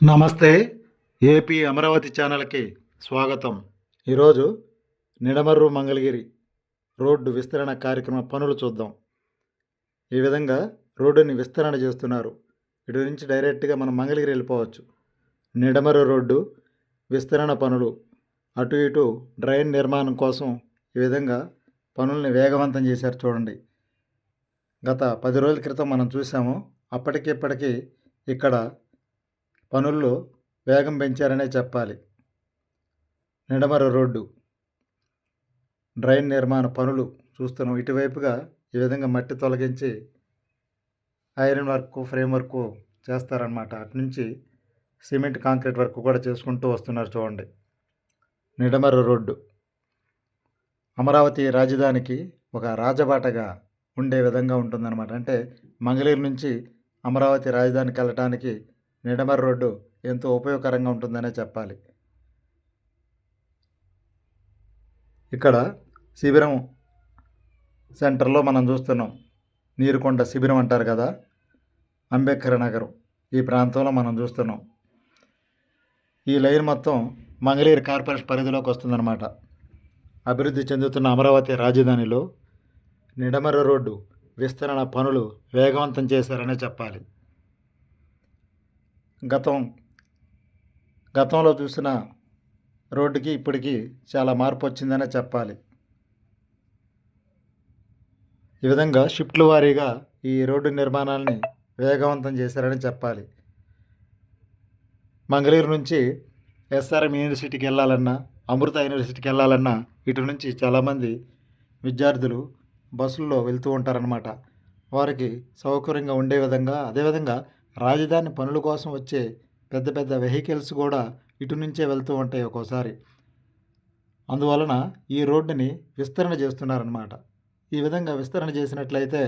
నమస్తే ఏపీ అమరావతి ఛానల్కి స్వాగతం. ఈరోజు నిడమర్రు మంగళగిరి రోడ్డు విస్తరణ కార్యక్రమ పనులు చూద్దాం. ఈ విధంగా రోడ్డుని విస్తరణ చేస్తున్నారు. ఇటు నుంచి డైరెక్ట్గా మనం మంగళగిరి వెళ్ళిపోవచ్చు. నిడమర్రు రోడ్డు విస్తరణ పనులు అటు ఇటు డ్రైన్ నిర్మాణం కోసం ఈ విధంగా పనుల్ని వేగవంతం చేశారు చూడండి. గత పది రోజుల క్రితం మనం చూసాము అప్పటికి ఇప్పటికీ ఇక్కడ పనుల్లో వేగం పెంచారనే చెప్పాలి. నిడమర రోడ్డు డ్రైన్ నిర్మాణ పనులు చూస్తున్నాం. ఇటువైపుగా ఈ విధంగా మట్టి తొలగించి ఐరన్ వర్క్ ఫ్రేమ్ వర్క్ చేస్తారనమాట అటు నుంచి సిమెంట్ కాంక్రీట్ వర్క్ కూడా చేసుకుంటూ వస్తున్నారు చూడండి. నిడమర రోడ్డు. అమరావతి రాజధానికి ఒక రాజబాటగా ఉండే విధంగా ఉంటుందన్నమాట. అంటే మంగళూరు నుంచి అమరావతి రాజధానికి వెళ్ళటానికి నిడమర్ రోడ్డు ఎంతో ఉపయోగకరంగా ఉంటుందనే చెప్పాలి. ఇక్కడ శిబిరం సెంటర్లో మనం చూస్తున్నాం. నీరుకొండ శిబిరం అంటారు కదా అంబేద్కర్ నగరం. ఈ ప్రాంతంలో మనం చూస్తున్నాం. ఈ లైన్ మొత్తం మంగళీరు కార్పొరేషన్ పరిధిలోకి వస్తుందన్నమాట. అభివృద్ధి చెందుతున్న అమరావతి రాజధానిలో నిడమర రోడ్డు విస్తరణ పనులు వేగవంతం చేశారనే చెప్పాలి. గతం గతంలో చూసిన రోడ్డుకి ఇప్పటికీ చాలా మార్పు వచ్చిందనే చెప్పాలి. ఈ విధంగా షిఫ్ట్ల వారీగా ఈ రోడ్డు నిర్మాణాలని వేగవంతం చేశారని చెప్పాలి. మంగళూరు నుంచి ఎస్ఆర్ఎం యూనివర్సిటీకి వెళ్ళాలన్నా అమృత యూనివర్సిటీకి వెళ్ళాలన్నా ఇటు నుంచి చాలామంది విద్యార్థులు బస్సుల్లో వెళ్తూ ఉంటారనమాట వారికి సౌకర్యంగా ఉండే విధంగా అదేవిధంగా రాజధాని పనుల కోసం వచ్చే పెద్ద పెద్ద వెహికల్స్ కూడా ఇటు నుంచే వెళ్తూ ఉంటాయి ఒక్కోసారి. అందువలన ఈ రోడ్డుని విస్తరణ చేస్తున్నారన్నమాట. ఈ విధంగా విస్తరణ చేసినట్లయితే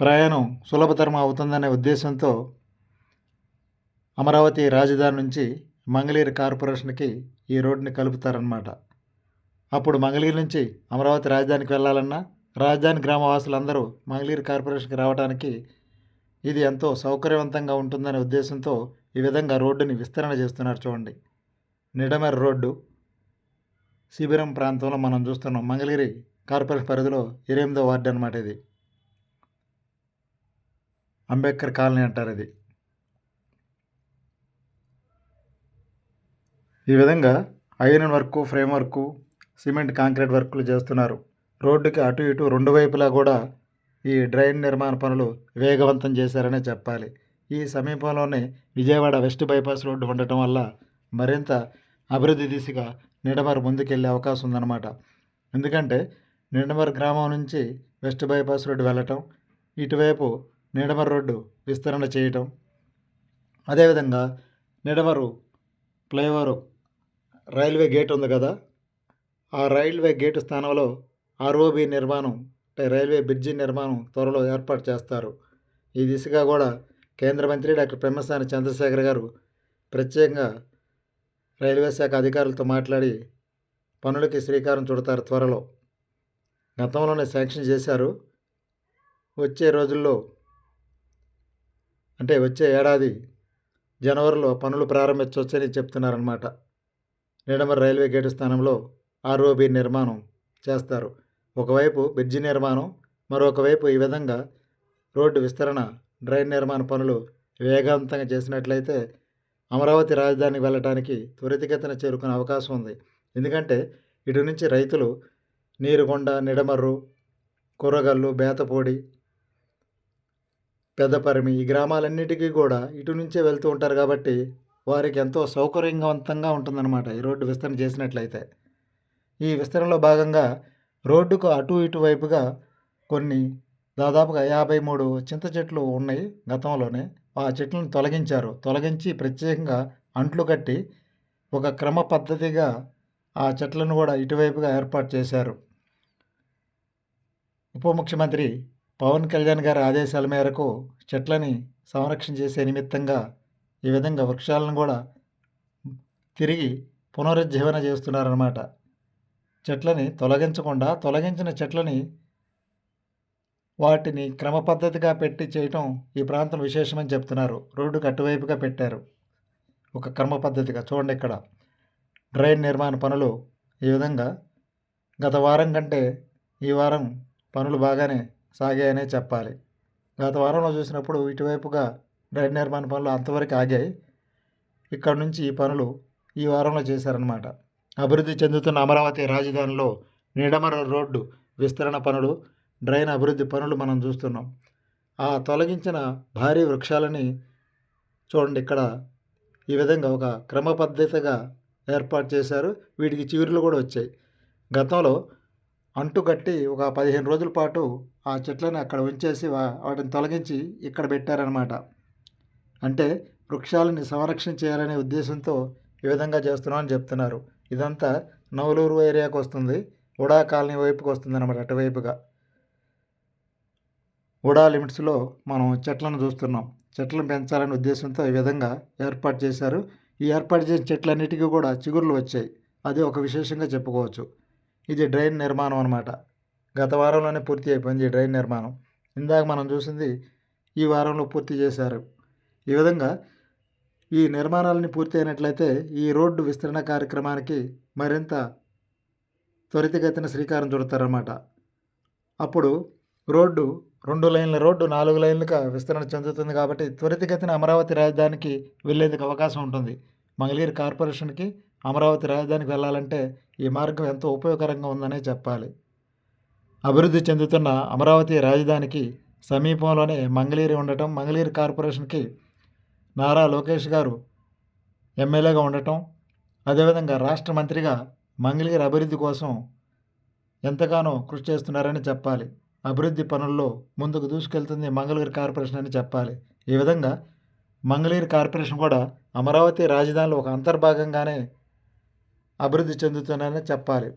ప్రయాణం సులభతరం అవుతుందనే ఉద్దేశంతో అమరావతి రాజధాని నుంచి మంగళీరు కార్పొరేషన్కి ఈ రోడ్డుని కలుపుతారనమాట అప్పుడు మంగళీరు నుంచి అమరావతి రాజధానికి వెళ్ళాలన్నా రాజధాని గ్రామవాసులందరూ మంగళీరు కార్పొరేషన్కి రావడానికి ఇది ఎంతో సౌకర్యవంతంగా ఉంటుందనే ఉద్దేశంతో ఈ విధంగా రోడ్డుని విస్తరణ చేస్తున్నారు చూడండి. నిడమర్ రోడ్డు శిబిరం ప్రాంతంలో మనం చూస్తున్నాం. మంగళగిరి కార్పొరేషన్ పరిధిలో ఎనిమిదో వార్డు అనమాట ఇది. అంబేద్కర్ కాలనీ అంటారు ఇది. ఈ విధంగా iron work frame work cement concrete వర్కులు చేస్తున్నారు. రోడ్డుకి అటు ఇటు రెండు వైపులా కూడా ఈ డ్రైన్ నిర్మాణ పనులు వేగవంతం చేశారనే చెప్పాలి. ఈ సమీపంలోనే విజయవాడ వెస్ట్ బైపాస్ రోడ్డు ఉండటం వల్ల మరింత అభివృద్ధి దిశగా నిడమర్ ముందుకెళ్ళే అవకాశం ఉందన్నమాట. ఎందుకంటే నిడమర్ గ్రామం నుంచి వెస్ట్ బైపాస్ రోడ్డు వెళ్ళటం ఇటువైపు నిడమర్ రోడ్డు విస్తరణ చేయటం అదేవిధంగా నిడమరు ఫ్లైఓవర్ రైల్వే గేట్ ఉంది కదా ఆ రైల్వే గేటు స్థానంలో ఆర్ఓబి నిర్మాణం రైల్వే బ్రిడ్జి నిర్మాణం త్వరలో ఏర్పాటు చేస్తారు. ఈ దిశగా కూడా కేంద్ర మంత్రి డాక్టర్ పెమ్మసాని చంద్రశేఖర్ గారు ప్రత్యేకంగా రైల్వే శాఖ అధికారులతో మాట్లాడి పనులకి శ్రీకారం చుడతారు త్వరలో. గతంలోనే శాంక్షన్ చేశారు. వచ్చే రోజుల్లో అంటే వచ్చే ఏడాది జనవరిలో పనులు ప్రారంభించవచ్చని చెప్తున్నారన్నమాట. నిడమర రైల్వే గేటు స్థానంలో ఆర్ఓబి నిర్మాణం చేస్తారు. ఒకవైపు బ్రిడ్జి నిర్మాణం మరొకవైపు ఈ విధంగా రోడ్డు విస్తరణ డ్రైన్ నిర్మాణ పనులు వేగవంతంగా చేసినట్లయితే అమరావతి రాజధానికి వెళ్ళడానికి త్వరితగతిన చేరుకునే అవకాశం ఉంది. ఎందుకంటే ఇటు నుంచి రైతులు నీరుగొండ నిడమర్రు కూరగల్లు బేతపూడి పెద్దపరిమి ఈ గ్రామాలన్నిటికీ కూడా ఇటు నుంచే వెళ్తూ ఉంటారు కాబట్టి వారికి ఎంతో సౌకర్యవంతంగా ఉంటుందన్నమాట ఈ రోడ్డు విస్తరణ చేసినట్లయితే. ఈ విస్తరణలో భాగంగా రోడ్డుకు అటు ఇటు వైపుగా కొన్ని దాదాపుగా యాభై మూడు చింత చెట్లు ఉన్నాయి గతంలోనే. ఆ చెట్లను తొలగించారు. తొలగించి ప్రత్యేకంగా అంట్లు కట్టి ఒక క్రమ పద్ధతిగా ఆ చెట్లను కూడా ఇటువైపుగా ఏర్పాటు చేశారు. ఉప ముఖ్యమంత్రి పవన్ కళ్యాణ్ గారి ఆదేశాల మేరకు చెట్లని సంరక్షణ చేసే నిమిత్తంగా ఈ విధంగా వృక్షాలను కూడా తిరిగి పునరుజ్జీవన చేస్తున్నారన్నమాట. చెట్లని తొలగించకుండా తొలగించిన చెట్లని వాటిని క్రమ పద్ధతిగా పెట్టి చేయటం ఈ ప్రాంతం విశేషమని చెప్తున్నారు. రోడ్డుకు అటువైపుగా పెట్టారు. ఒక క్రమ పద్ధతిగా చూడండి ఇక్కడ. డ్రైన్ నిర్మాణ పనులు ఈ విధంగా గత వారం కంటే ఈ వారం పనులు బాగానే సాగాయనే చెప్పాలి. గత వారంలో చూసినప్పుడు ఇటువైపుగా డ్రైన్ నిర్మాణ పనులు అంతవరకు ఆగాయి. ఇక్కడ నుంచి ఈ పనులు ఈ వారంలో చేశారనమాట అభివృద్ధి చెందుతున్న అమరావతి రాజధానిలో నిడమర రోడ్డు విస్తరణ పనులు డ్రైన్ అభివృద్ధి పనులు మనం చూస్తున్నాం. ఆ తొలగించిన భారీ వృక్షాలని చూడండి ఇక్కడ ఈ విధంగా ఒక క్రమ పద్ధతిగా ఏర్పాటు చేశారు. వీటికి చిగురులు కూడా వచ్చాయి. గతంలో అంటు కట్టి ఒక పదిహేను రోజుల పాటు ఆ చెట్లను అక్కడ ఉంచేసి వాటిని తొలగించి ఇక్కడ పెట్టారనమాట అంటే వృక్షాలని సంరక్షణ చేయాలనే ఉద్దేశంతో ఈ విధంగా చేస్తున్నామని చెప్తున్నారు. ఇదంతా నవలూరు ఏరియాకు వస్తుంది. ఉడా కాలనీ వైపుకి వస్తుంది అనమాట అటువైపుగా. ఉడా లిమిట్స్లో మనం చెట్లను చూస్తున్నాం. చెట్లను పెంచాలనే ఉద్దేశంతో ఈ విధంగా ఏర్పాటు చేశారు. ఈ ఏర్పాటు చేసిన చెట్లన్నిటికీ కూడా చిగుర్లు వచ్చాయి. అది ఒక విశేషంగా చెప్పుకోవచ్చు. ఇది డ్రైన్ నిర్మాణం అనమాట గత వారంలోనే పూర్తి అయిపోయింది ఈ డ్రైన్ నిర్మాణం. ఇందాక మనం చూసింది ఈ వారంలో పూర్తి చేశారు. ఈ విధంగా ఈ నిర్మాణాలని పూర్తయినట్లయితే ఈ రోడ్డు విస్తరణ కార్యక్రమానికి మరింత త్వరితగతిన శ్రీకారం చుడతారన్నమాట. అప్పుడు రోడ్డు రెండు లైన్ల రోడ్డు నాలుగు లైన్లుగా విస్తరణ చెందుతుంది కాబట్టి త్వరితగతిన అమరావతి రాజధానికి వెళ్ళేందుకు అవకాశం ఉంటుంది. మంగళగిరి కార్పొరేషన్కి అమరావతి రాజధానికి వెళ్ళాలంటే ఈ మార్గం ఎంతో ఉపయోగకరంగా ఉందనే చెప్పాలి. అభివృద్ధి చెందుతున్న అమరావతి రాజధానికి సమీపంలోనే మంగళగిరి ఉండటం మంగళగిరి కార్పొరేషన్కి నారా లోకేష్ గారు ఎమ్మెల్యేగా ఉండటం అదేవిధంగా రాష్ట్ర మంత్రిగా మంగళగిరి అభివృద్ధి కోసం ఎంతగానో కృషి చేస్తున్నారని చెప్పాలి. అభివృద్ధి పనుల్లో ముందుకు దూసుకెళ్తుంది మంగళగిరి కార్పొరేషన్ అని చెప్పాలి. ఈ విధంగా మంగళగిరి కార్పొరేషన్ కూడా అమరావతి రాజధానిలో ఒక అంతర్భాగంగానే అభివృద్ధి చెందుతుందని చెప్పాలి.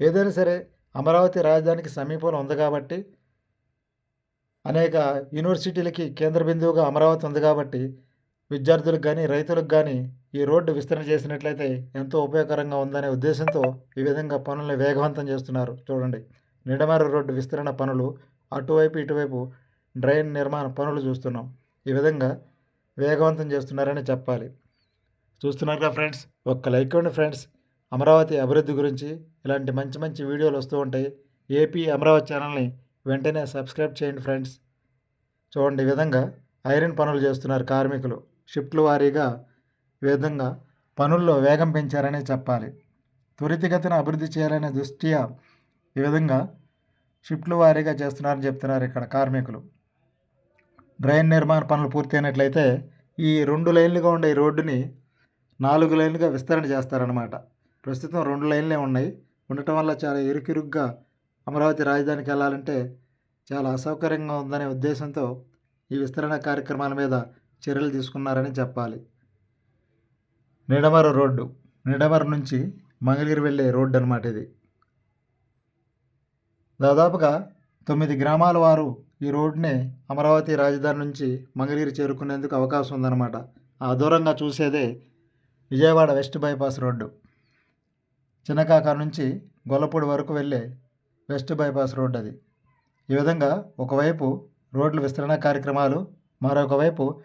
ఏదైనా సరే అమరావతి రాజధానికి సమీపంలో ఉంది కాబట్టి అనేక యూనివర్సిటీలకి కేంద్ర బిందువుగా అమరావతి ఉంది కాబట్టి విద్యార్థులకు కానీ రైతులకు కానీ ఈ రోడ్డు విస్తరణ చేసినట్లయితే ఎంతో ఉపయోగకరంగా ఉందనే ఉద్దేశంతో ఈ విధంగా పనులను వేగవంతం చేస్తున్నారు. చూడండి. నిడమర రోడ్డు విస్తరణ పనులు అటువైపు ఇటువైపు డ్రైన్ నిర్మాణ పనులు చూస్తున్నాం. ఈ విధంగా వేగవంతం చేస్తున్నారని చెప్పాలి. చూస్తున్నారుగా ఫ్రెండ్స్? ఒక్క లైక్ ఇవ్వండి ఫ్రెండ్స్. అమరావతి అభివృద్ధి గురించి ఇలాంటి మంచి మంచి వీడియోలు వస్తూ ఉంటాయి. ఏపీ అమరావతి ఛానల్ని వెంటనే సబ్స్క్రైబ్ చేయండి ఫ్రెండ్స్. చూడండి ఈ విధంగా ఐరన్ పనులు చేస్తున్నారు కార్మికులు. షిఫ్ట్ల వారీగా ఈ విధంగా పనుల్లో వేగం పెంచారనే చెప్పాలి. త్వరితగతిన అభివృద్ధి చేయాలనే దృష్ట్యా ఈ విధంగా షిఫ్ట్ల వారీగా చేస్తున్నారని చెప్తున్నారు ఇక్కడ కార్మికులు. డ్రైన్ నిర్మాణ పనులు పూర్తయినట్లయితే ఈ రెండు లైన్లుగా ఉండే ఈ రోడ్డుని నాలుగు లైన్లుగా విస్తరణ చేస్తారనమాట ప్రస్తుతం రెండు లైన్లే ఉన్నాయి. ఉండటం వల్ల చాలా ఇరుకిరుగ్గా అమరావతి రాజధానికి వెళ్ళాలంటే చాలా అసౌకర్యంగా ఉందనే ఉద్దేశంతో ఈ విస్తరణ కార్యక్రమాల మీద చర్యలు తీసుకున్నారని చెప్పాలి. నిడమర రోడ్డు. నిడమర నుంచి మంగళగిరి వెళ్ళే రోడ్డు అనమాట ఇది. దాదాపుగా తొమ్మిది గ్రామాల వారు ఈ రోడ్నే అమరావతి రాజధాని నుంచి మంగళగిరి చేరుకునేందుకు అవకాశం ఉందన్నమాట. ఆ దూరంగా చూసేదే Vijayawada west bypass road. Chinnakaka నుంచి గొల్లపూడి వరకు వెళ్ళే వెస్ట్ బైపాస్ రోడ్డు అది. ఈ విధంగా ఒకవైపు రోడ్ల విస్తరణ కార్యక్రమాలు మరొక వైపు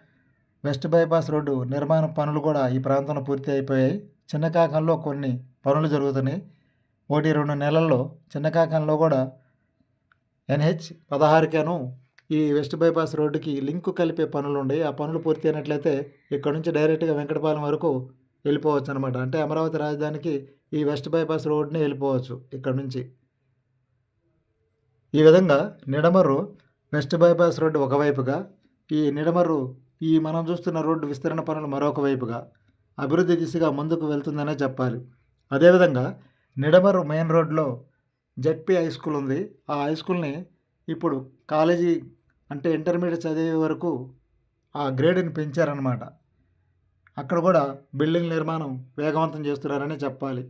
వెస్ట్ బైపాస్ రోడ్డు నిర్మాణ పనులు కూడా ఈ ప్రాంతంలో పూర్తి అయిపోయాయి. చిన్నకాకంలో కొన్ని పనులు జరుగుతున్నాయి. ఒకటి రెండు నెలల్లో చిన్నకాకంలో కూడా ఎన్హెచ్ పదహారుకేను ఈ వెస్ట్ బైపాస్ రోడ్డుకి లింకు కలిపే పనులు ఉన్నాయి ఆ పనులు పూర్తి అయినట్లయితే ఇక్కడ నుంచి డైరెక్ట్గా వెంకటపాలెం వరకు వెళ్ళిపోవచ్చు అనమాట అంటే అమరావతి రాజధానికి ఈ వెస్ట్ బైపాస్ రోడ్ని వెళ్ళిపోవచ్చు ఇక్కడ నుంచి. ఈ విధంగా నిడమర్రు వెస్ట్ బైపాస్ రోడ్డు ఒకవైపుగా ఈ నిడమర్రు ఈ మనం చూస్తున్న రోడ్డు విస్తరణ పనులు మరొక వైపుగా అభివృద్ధి దిశగా ముందుకు వెళ్తుందనే చెప్పాలి. అదేవిధంగా నిడమరు మెయిన్ రోడ్లో జెడ్పీ హై స్కూల్ ఉంది. ఆ హై స్కూల్ని ఇప్పుడు కాలేజీ అంటే ఇంటర్మీడియట్ చదివే వరకు ఆ గ్రేడ్ని పెంచారనమాట అక్కడ కూడా బిల్డింగ్ నిర్మాణం వేగవంతం చేస్తున్నారని చెప్పాలి.